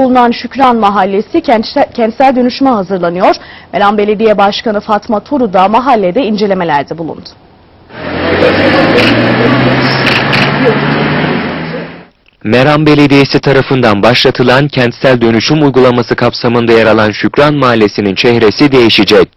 bulunan Şükran Mahallesi kentsel, dönüşüme hazırlanıyor. Meram Belediye Başkanı Fatma Turu da mahallede incelemelerde bulundu. Meram Belediyesi tarafından başlatılan kentsel dönüşüm uygulaması kapsamında yer alan Şükran Mahallesi'nin çehresi değişecek.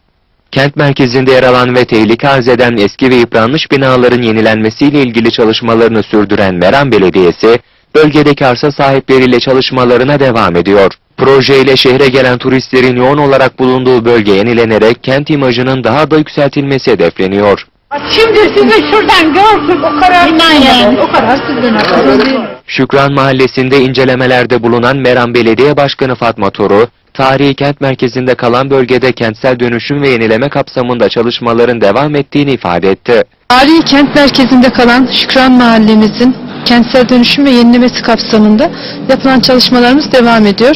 Kent merkezinde yer alan ve tehlike arz eden eski ve yıpranmış binaların yenilenmesiyle ilgili çalışmalarını sürdüren Meram Belediyesi, bölgedeki arsa sahipleriyle çalışmalarına devam ediyor. Projeyle şehre gelen turistlerin yoğun olarak bulunduğu bölge yenilenerek kent imajının daha da yükseltilmesi hedefleniyor. Şimdi sizi şuradan görsün o karar yani. O karar sizden. Şükran Mahallesi'nde incelemelerde bulunan Meram Belediye Başkanı Fatma Toru, tarihi kent merkezinde kalan bölgede kentsel dönüşüm ve yenileme kapsamında çalışmaların devam ettiğini ifade etti. Tarihi kent merkezinde kalan Şükran Mahallemizin kentsel dönüşüm ve yenilemesi kapsamında yapılan çalışmalarımız devam ediyor.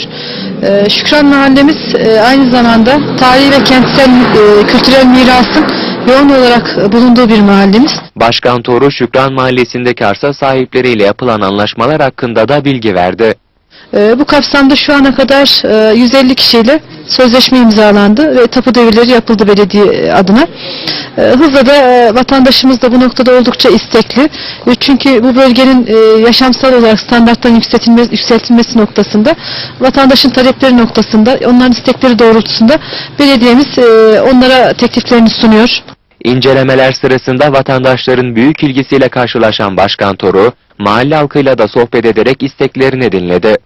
Ee, Şükran Mahallemiz e, aynı zamanda tarihi ve kentsel e, kültürel mirasın yoğun olarak bulunduğu bir mahallemiz. Başkan Toru, Şükran Mahallesi'ndeki arsa sahipleriyle yapılan anlaşmalar hakkında da bilgi verdi. Ee, Bu kapsamda şu ana kadar e, 150 kişiyle sözleşme imzalandı ve tapu devirleri yapıldı belediye adına. Ee, Hızla da e, vatandaşımız da bu noktada oldukça istekli. E, Çünkü bu bölgenin e, yaşamsal olarak standarttan yükseltilmesi, yükseltilmesi noktasında, vatandaşın talepleri noktasında, onların istekleri doğrultusunda belediyemiz e, onlara tekliflerini sunuyor. İncelemeler sırasında vatandaşların büyük ilgisiyle karşılaşan Başkan Toru, mahalle halkıyla da sohbet ederek isteklerini dinledi.